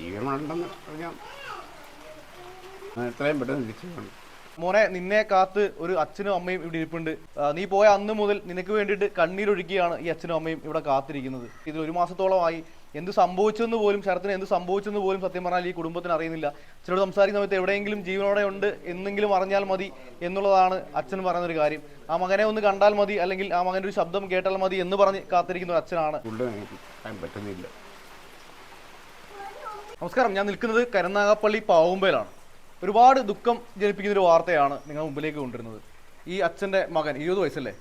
ജീവനുണ്ടെന്ന് പറഞ്ഞാൽ എത്രയും പെട്ടെന്ന് തിരിച്ചു വേണം മോനെ നിന്നെ കാത്ത് ഒരു അച്ഛനും അമ്മയും ഇവിടെ ഇരിപ്പുണ്ട്. നീ പോയ അന്ന് മുതൽ നിനക്ക് വേണ്ടിയിട്ട് കണ്ണീരൊഴുക്കിയാണ് ഈ അച്ഛനും അമ്മയും ഇവിടെ കാത്തിരിക്കുന്നത്. ഇതിൽ ഒരു മാസത്തോളമായി എന്ത് സംഭവിച്ചെന്ന് പോലും ശരത്തിന് എന്ത് സംഭവിച്ചെന്ന് പോലും സത്യം പറഞ്ഞാൽ ഈ കുടുംബത്തിന് അറിയുന്നില്ല. അച്ഛനോട് സംസാരിക്കുന്ന സമയത്ത് എവിടെയെങ്കിലും ജീവനോടെ ഉണ്ട് എന്നെങ്കിലും അറിഞ്ഞാൽ മതി എന്നുള്ളതാണ് അച്ഛൻ പറയുന്ന ഒരു കാര്യം. ആ മകനെ ഒന്ന് കണ്ടാൽ മതി അല്ലെങ്കിൽ ആ മകന്റെ ഒരു ശബ്ദം കേട്ടാൽ മതി എന്ന് പറഞ്ഞ് കാത്തിരിക്കുന്ന ഒരു അച്ഛനാണ്. പറ്റുന്നില്ല നമസ്കാരം ഞാൻ നിൽക്കുന്നത് കരുനാഗപ്പള്ളി പാവുമ്പയിലാണ്. ഒരുപാട് ദുഃഖം ജനിപ്പിക്കുന്ന ഒരു വാർത്തയാണ് നിങ്ങൾ മുമ്പിലേക്ക് കൊണ്ടുവരുന്നത്. ഈ അച്ഛന്റെ മകൻ ഇരുപത് വയസ്സല്ലേ?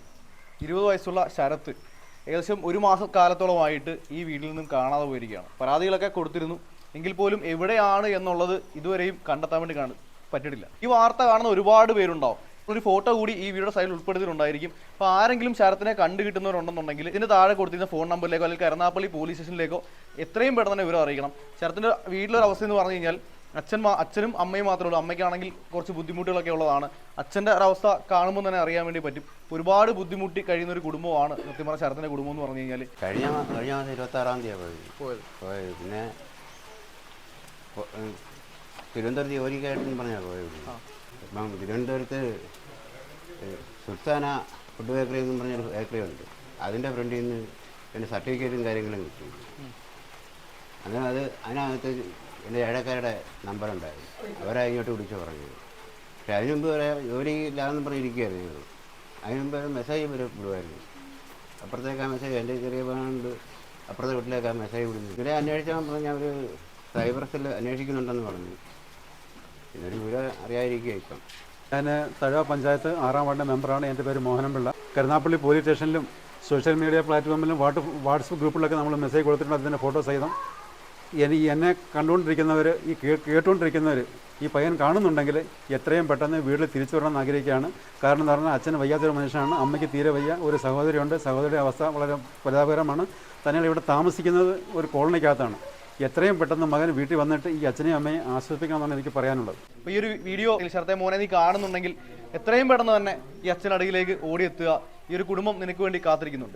ഇരുപത് വയസ്സുള്ള ശരത്ത് ഏകദേശം ഒരു മാസക്കാലത്തോളമായിട്ട് ഈ വീട്ടിൽ നിന്നും കാണാതെ പോയിരിക്കുകയാണ്. പരാതികളൊക്കെ കൊടുത്തിരുന്നു. എങ്കിൽ പോലും എവിടെയാണ് എന്നുള്ളത് ഇതുവരെയും കണ്ടെത്താൻ വേണ്ടി കാണ പറ്റിയിട്ടില്ല. ഈ വാർത്ത കാണുന്ന ഒരുപാട് പേരുണ്ടാവും. ഒരു ഫോട്ടോ കൂടി ഈ വീഡിയോ സൈഡിൽ ഉൾപ്പെടുത്തിയിട്ടുണ്ടായിരിക്കും. അപ്പോൾ ആരെങ്കിലും ശരത്തിനെ കണ്ടു കിട്ടുന്നവരുണ്ടെന്നുണ്ടെങ്കിൽ ഇതിന് താഴെ കൊടുത്തിരുന്ന ഫോൺ നമ്പറിലേക്കോ അല്ലെങ്കിൽ കരുനാപ്പള്ളി പോലീസ് സ്റ്റേഷനിലേക്കോ എത്രയും പെട്ടെന്ന് തന്നെ വിവരം അറിയിക്കണം. ശരത്തിന്റെ വീട്ടിലൊരു അവസ്ഥ എന്ന് പറഞ്ഞു കഴിഞ്ഞാൽ അച്ഛൻ അച്ഛനും അമ്മയും മാത്രമേ ഉള്ളൂ. അമ്മയ്ക്കാണെങ്കിൽ കുറച്ച് ബുദ്ധിമുട്ടുകളൊക്കെ ഉള്ളതാണ്. അച്ഛന്റെ ഒരവസ്ഥ കാണുമ്പോൾ തന്നെ അറിയാൻ വേണ്ടി പറ്റും. ഒരുപാട് ബുദ്ധിമുട്ടി കഴിയുന്ന ഒരു കുടുംബമാണ് സത്യം പറഞ്ഞ ശരത്തിന്റെ കുടുംബം എന്ന് പറഞ്ഞു കഴിഞ്ഞാൽ കഴിഞ്ഞ കഴിഞ്ഞ മാസം ഇരുപത്തി ആറാം തീയതി പോയത്. പോയത്. പോയത്. പിന്നെ തിരുവനന്തപുരത്ത് ജോലിക്കായിട്ടെന്ന് പറഞ്ഞാൽ പോയത്. ഇപ്പം തിരുവനന്തപുരത്ത് സുൽത്താന ഫുഡ് ബേക്കറി എന്ന് പറഞ്ഞൊരു ബേക്കറി ഉണ്ട്. അതിന്റെ ഫ്രണ്ടിൽ നിന്ന് എന്റെ സർട്ടിഫിക്കറ്റും കാര്യങ്ങളും കിട്ടി. അങ്ങനെ അത് അതിനകത്ത് എന്റെ ഏഴക്കാരുടെ നമ്പറുണ്ടായിരുന്നു അവരെ ഇങ്ങോട്ട് വിളിച്ച് പറഞ്ഞത്. പക്ഷെ അതിന് മുമ്പ് വരെ ജോലി ഇല്ലാന്ന് പറഞ്ഞിരിക്കുകയായിരുന്നു ഞങ്ങൾ മുമ്പ് മെസ്സേജ് വരെ വിടുമായിരുന്നു. അപ്പുറത്തേക്ക് ആ മെസ്സേജ് എന്റെ ചെറിയ പണമുണ്ട് അപ്പുറത്തെ വീട്ടിലേക്ക് ആ മെസ്സേജ് വിടുന്നു. ഇവരെ അന്വേഷിച്ചാൽ പറഞ്ഞാൽ അവർ സൈബർ സെല്ല് അന്വേഷിക്കുന്നുണ്ടെന്ന് പറഞ്ഞു. ഇതൊരു വിവരം അറിയാതിരിക്കുക ഇപ്പം. ഞാൻ തഴവ പഞ്ചായത്ത് ആറാം വാർഡ് മെമ്പറാണ്. എന്റെ പേര് മോഹനപിള്ള കരുനാപ്പള്ളി പോലീസ് സ്റ്റേഷനിലും സോഷ്യൽ മീഡിയ പ്ലാറ്റ്ഫോമിലും വാട്ട് വാട്സപ്പ് ഗ്രൂപ്പിലൊക്കെ നമ്മൾ മെസ്സേജ് കൊടുത്തിട്ടുണ്ട് അതിന്റെ ഫോട്ടോ സഹിതം. എനി എന്നെ കണ്ടുകൊണ്ടിരിക്കുന്നവർ ഈ കേട്ടുകൊണ്ടിരിക്കുന്നവർ ഈ പയ്യൻ കാണുന്നുണ്ടെങ്കിൽ എത്രയും പെട്ടെന്ന് വീട്ടിൽ തിരിച്ചു വരണമെന്ന് ആഗ്രഹിക്കുകയാണ്. കാരണം എന്ന് പറഞ്ഞാൽ അച്ഛൻ വയ്യാത്തൊരു മനുഷ്യനാണ്. അമ്മയ്ക്ക് തീരെ വയ്യ. ഒരു സഹോദരിയുണ്ട്. സഹോദരിയുടെ അവസ്ഥ വളരെ പരിതാപകരമാണ് തന്നെ ഇവിടെ താമസിക്കുന്നത് ഒരു കോളനിക്കകത്താണ്. എത്രയും പെട്ടെന്ന് മകൻ വീട്ടിൽ വന്നിട്ട് ഈ അച്ഛനെയും അമ്മയും ആശ്വസിപ്പിക്കണമെന്നാണ് എനിക്ക് പറയാനുള്ളത്. അപ്പോൾ ഈ ഒരു വീഡിയോ ശരത്തെ മോനെ നീ കാണുന്നുണ്ടെങ്കിൽ എത്രയും പെട്ടെന്ന് തന്നെ ഈ അച്ഛനടുകിലേക്ക് ഓടിയെത്തുക. ഈ ഒരു കുടുംബം നിനക്ക് വേണ്ടി കാത്തിരിക്കുന്നുണ്ട്.